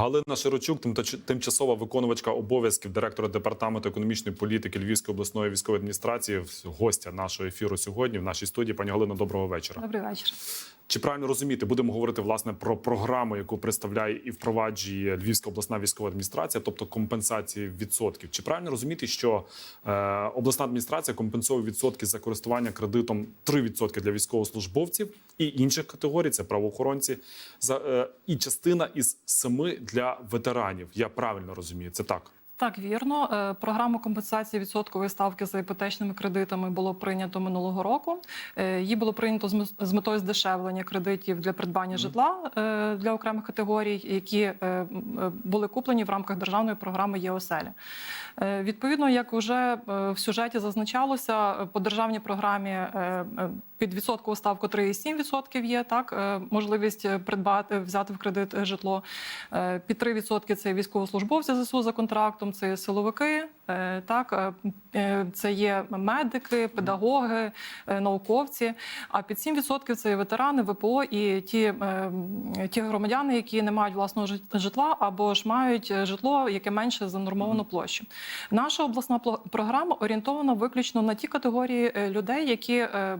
Галина Широчук, тимчасова виконувачка обов'язків директора департаменту економічної політики Львівської обласної військової адміністрації, гостя нашого ефіру сьогодні в нашій студії. Пані Галино, доброго вечора. Добрий вечір. Чи правильно розуміти, будемо говорити власне про програму, яку представляє і впроваджує Львівська обласна військова адміністрація, тобто компенсації відсотків. Чи правильно розуміти, що е, обласна адміністрація компенсує відсотки за користування кредитом 3% для військовослужбовців і інших категорій, це правоохоронці, за е, і частина із 7 для ветеранів? Я правильно розумію, це так. Так, вірно. Е, Програму компенсації відсоткової ставки за іпотечними кредитами було прийнято минулого року. Е, Її було прийнято з метою здешевлення кредитів для придбання житла е, для окремих категорій, які були куплені в рамках державної програми ЄОСЕЛі. Відповідно, як вже в сюжеті зазначалося, по державній програмі під відсоткову ставку 3,7% є так е, можливість е, придбати, взяти в кредит е, житло. Під 3% це військовослужбовці ЗСУ за контрактом, це силовики, так це є медики, педагоги, науковці. А під 7% це є ветерани, ВПО і ті, ті громадяни, які не мають власного жит- житла або ж мають житло, яке менше за нормовану площу. Наша обласна програма орієнтована виключно на ті категорії людей, які е,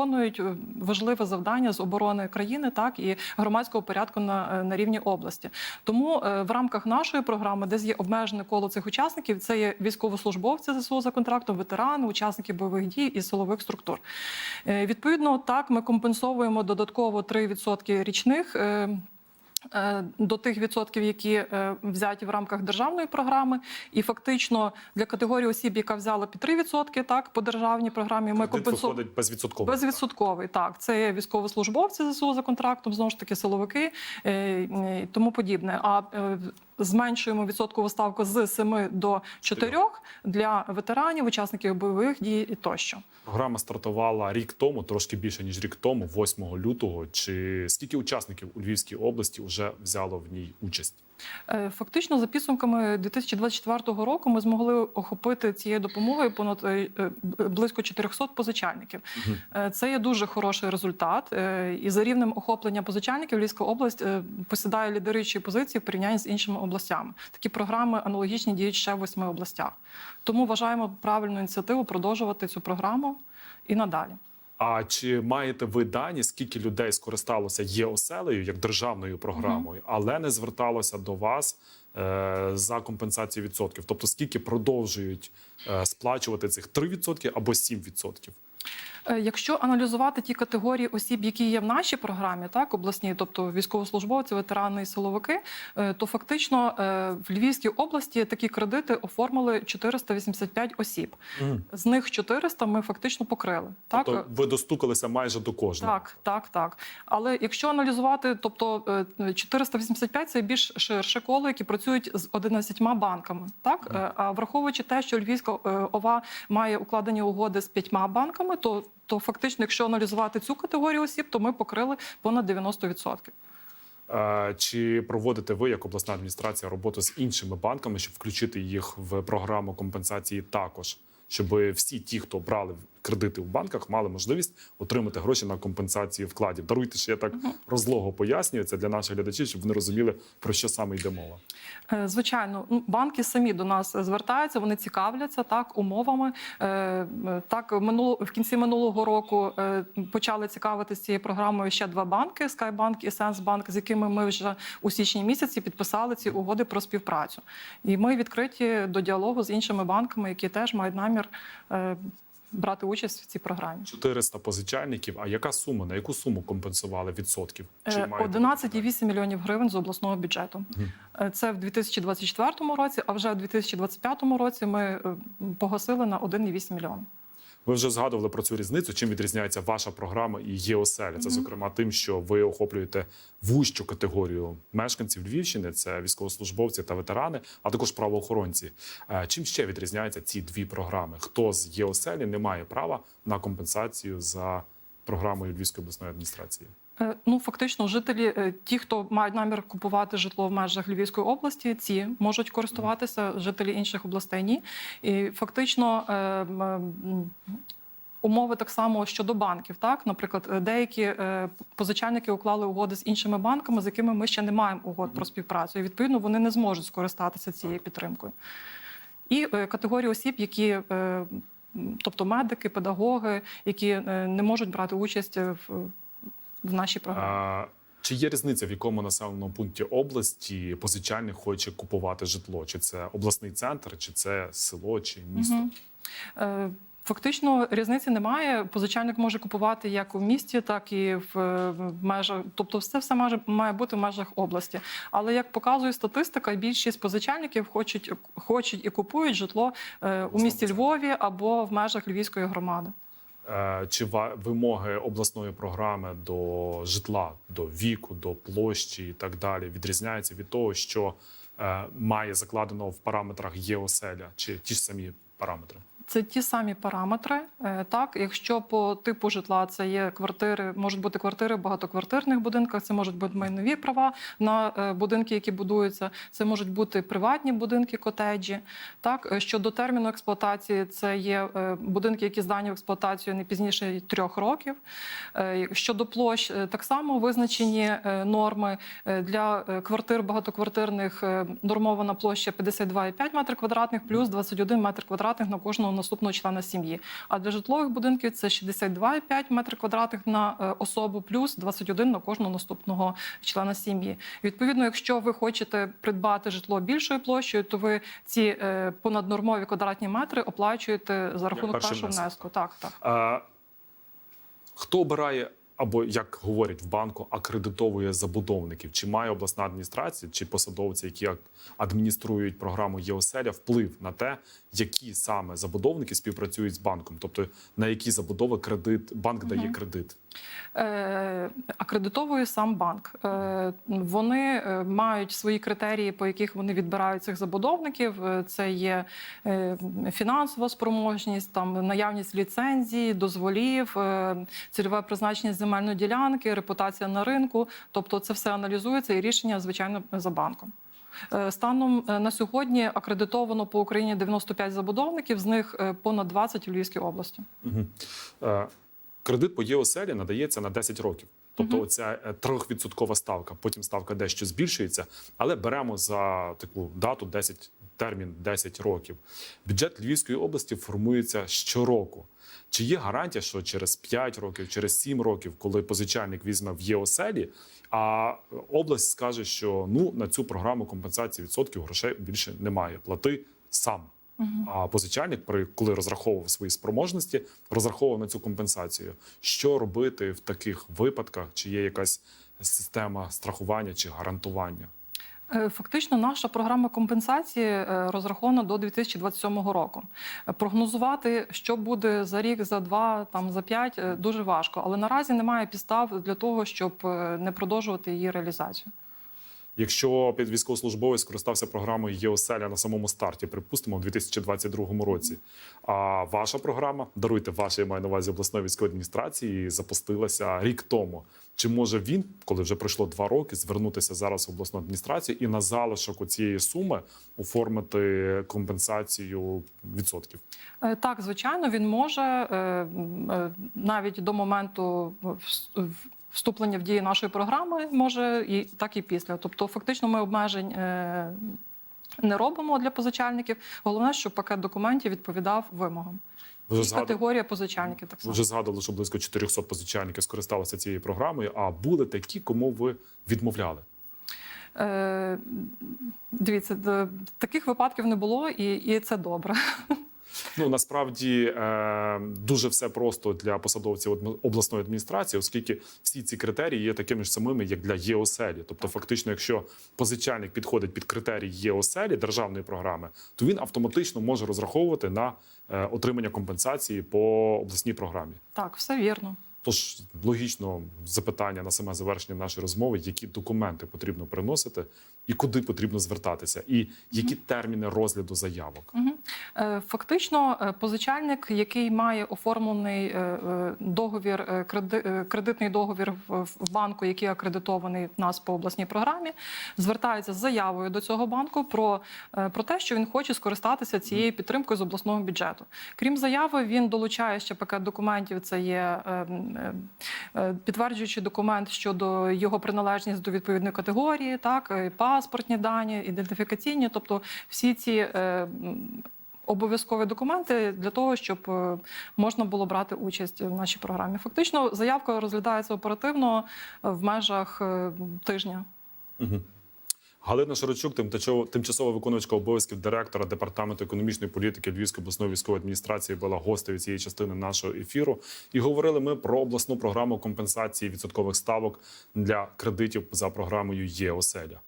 виконують е, важливе завдання з оборони країни, так і громадського порядку на, е, на рівні області. Тому е, в рамках нашої програми, де є обмежене коло цих учасників, це є військовослужбовці ЗСУ за контрактом, ветерани, учасники бойових дій і силових структур. Відповідно, так ми компенсуємо додатково 3% річних. Е, До тих відсотків, які е, взяті в рамках державної програми, і фактично для категорії осіб, яка взяла під 3%, так по державній програмі, ми Кредит компенсуємо виходить безвідсотково. безвідсотковий. Так, це військовослужбовці ЗСУ за контрактом, знову ж таки силовики е, і тому подібне. А зменшуємо відсоткову ставку з 7 до 4 для ветеранів, учасників бойових дій і тощо. Програма стартувала рік тому, трошки більше ніж рік тому, 8 лютого. Чи скільки учасників у Львівській області вже взяло в ній участь? Е, Фактично, за підсумками 2024 року, ми змогли охопити цією допомогою понад е, е, близько 400 позичальників. Це є дуже хороший результат. І за рівнем охоплення позичальників Львівська область посідає лідируючі позиції в порівнянні з іншими областями. Такі програми аналогічні діють ще в восьми областях. Тому вважаємо правильну ініціативу продовжувати цю програму і надалі. А чи маєте ви дані, скільки людей скористалося є оселею як державною програмою, але не зверталося до вас е, за компенсацію відсотків? Тобто скільки продовжують е, сплачувати цих 3% або 7%? Е, Якщо аналізувати ті категорії осіб, які є в нашій програмі, так обласній, тобто військовослужбовці, ветерани і силовики, е, то фактично е, в Львівській області такі кредити оформили 485 осіб. З них 400 ми фактично покрили. Так Тобто ви достукалися майже до кожного. так, так, так. Але якщо аналізувати, тобто е, 485 – це більш ширше коло, які працюють з 11 банками. Так, а враховуючи те, що Львівська ОВА має укладені угоди з п'ятьма банками, то то фактично, якщо аналізувати цю категорію осіб, то ми покрили понад 90%. Е, Чи проводите ви як обласна адміністрація роботу з іншими банками, щоб включити їх в програму компенсації також, щоб всі ті, хто брали кредити в банках, мали можливість отримати гроші на компенсацію вкладів? Даруйте, що я так розлого пояснюю це для наших глядачів, щоб вони розуміли про що саме йде мова. Е, Звичайно, ну, банки самі до нас звертаються, вони цікавляться так умовами. Е, е, Так, минуло в кінці минулого року почали цікавитися цією програмою ще два банки: Скайбанк і Сенсбанк, з якими ми вже у січні місяці підписали ці угоди про співпрацю. І ми відкриті до діалогу з іншими банками, які теж мають намір брати участь в цій програмі. 400 позичальників. А яка сума? На яку суму компенсували відсотків? Е, маєте 11,8 мільйонів гривень з обласного бюджету. Е, Це в 2024 році, а вже в 2025 році ми е, погасили на 1,8 мільйона. Ви вже згадували про цю різницю. Чим відрізняється ваша програма і є оселя? Це зокрема тим, що ви охоплюєте вужчу категорію мешканців Львівщини, це військовослужбовці та ветерани, а також правоохоронці. Е, Чим ще відрізняються ці дві програми? Хто з ЄОСЕЛі не має права на компенсацію за програмою Львівської обласної адміністрації? Е, Ну фактично, жителі, е, ті, хто мають намір купувати житло в межах Львівської області, ці можуть користуватися. Жителі інших областей ні. І фактично. е, Умови так само щодо банків. Так, наприклад, деякі позичальники уклали угоди з іншими банками, з якими ми ще не маємо угод про співпрацю. І відповідно вони не зможуть скористатися цією підтримкою. І категорії осіб, які, тобто медики, педагоги, які не можуть брати участь в, в нашій програмі. Чи є різниця, в якому населеному пункті області позичальник хоче купувати житло? Чи це обласний центр, чи це село, чи місто? Е, Фактично різниці немає. Позичальник може купувати як у місті, так і в в межах. Тобто, все все має, має бути в межах області. Але як показує статистика, більшість позичальників хочуть хочуть і купують житло е, у місті Львові або в межах Львівської громади. Е, Чи вимоги обласної програми до житла, до віку, до площі і так далі відрізняються від того, що е, має закладено в параметрах ЄОСЕЛЯ, чи ті ж самі параметри? Це ті самі параметри. Е, Так, якщо по типу житла це є квартири, можуть бути квартири в багатоквартирних будинках, це можуть бути майнові права на е, будинки, які будуються. Це можуть бути приватні будинки, котеджі. Так, Е, щодо терміну експлуатації, це є будинки, які здані в експлуатацію не пізніше трьох років. Щодо площ, так само визначені норми для квартир багатоквартирних нормована площа 52,5 метрів квадратних плюс 21 метр квадратних на кожного наступного члена сім'ї. А для житлових будинків це 62,5 метри квадратних на е, особу плюс 21 на кожного наступного члена сім'ї. Відповідно, якщо ви хочете придбати житло більшою площею, то ви ці е, понаднормові квадратні метри оплачуєте за рахунок першого внеску. Так, так. А, Хто обирає або як говорять в банку, акредитовує забудовників? Чи має обласна адміністрація, чи посадовці, які адмініструють програму ЄОСЕЛЯ, вплив на те, які саме забудовники співпрацюють з банком? Тобто на які забудови кредит банк дає кредит? Е, акредитовує сам банк. Е, Вони е, мають свої критерії, по яких вони відбирають цих забудовників. Е, Це є е, фінансова спроможність, там наявність ліцензій, дозволів, цільове призначення земельної ділянки, репутація на ринку. Тобто, це все аналізується і рішення, звичайно, за банком. Е, Станом е, на сьогодні акредитовано по Україні 95 забудовників, з них е, понад 20 у Львівській області. Угу. Кредит по ЄОСЕЛі надається на 10 років. Тобто, оця е, трьохвідсоткова ставка, потім ставка дещо збільшується, але беремо за таку дату 10, термін 10 років. Бюджет Львівської області формується щороку. Чи є гарантія, що через 5 років, через 7 років, коли позичальник візьме в ЄОСЕЛі, а область скаже, що ну на цю програму компенсації відсотків грошей більше немає. Плати сам. А позичальник, коли розраховував свої спроможності, розраховував на цю компенсацію. Що робити в таких випадках? Чи є якась система страхування чи гарантування? Е, Фактично, наша програма компенсації е, розрахована до 2027 року. Прогнозувати, що буде за рік, за два, там за п'ять, е, дуже важко. Але наразі немає підстав для того, щоб не продовжувати її реалізацію. Якщо під військовослужбовець скористався програмою ЄОСЕЛЯ на самому старті, припустимо, у 2022 році. А ваша програма, даруйте ваша, я маю на увазі обласної військової адміністрації, запустилася рік тому. Чи може він, коли вже пройшло два роки, звернутися зараз в обласну адміністрацію і на залишок цієї суми оформити компенсацію відсотків? Е, Так, звичайно, він може е, е, навіть до моменту в- вступлення в дію нашої програми, може і так і після. Тобто, фактично, ми обмежень. е, Не робимо для позичальників. Головне, щоб пакет документів відповідав вимогам. Вже І згадували, категорія позичальників так ви само. вже згадували, що близько 400 позичальників скористалися цією програмою. А були такі, кому ви відмовляли? Е, Дивіться, таких випадків не було, і, і це добре. Ну насправді е, дуже все просто для посадовців обласної адміністрації, оскільки всі ці критерії є такими ж самими, як для ЄОСЕЛі. Тобто, фактично, якщо позичальник підходить під критерії ЄОСЕЛі державної програми, то він автоматично може розраховувати на е, отримання компенсації по обласній програмі. Так, все вірно. Тож логічно запитання на саме завершення нашої розмови: які документи потрібно приносити, і куди потрібно звертатися, і які терміни розгляду заявок. Е, Фактично, е, позичальник, який має оформлений е, договір, креди- кредитний договір в банку, який акредитований в нас по обласній програмі, звертається з заявою до цього банку про, про те, що він хоче скористатися цією підтримкою з обласного бюджету. Крім заяви, він долучає ще пакет документів. Це є е, е, підтверджуючий документ щодо його приналежність до відповідної категорії, так е, паспортні дані, ідентифікаційні, тобто всі ці. Обов'язкові документи для того, щоб можна було брати участь в нашій програмі. Фактично, заявка розглядається оперативно в межах тижня. Галина Шарочук, тимчасова виконувачка обов'язків директора департаменту економічної політики Львівської обласної військової адміністрації, була гостею цієї частини нашого ефіру. І говорили ми про обласну програму компенсації відсоткових ставок для кредитів за програмою «Є оселя».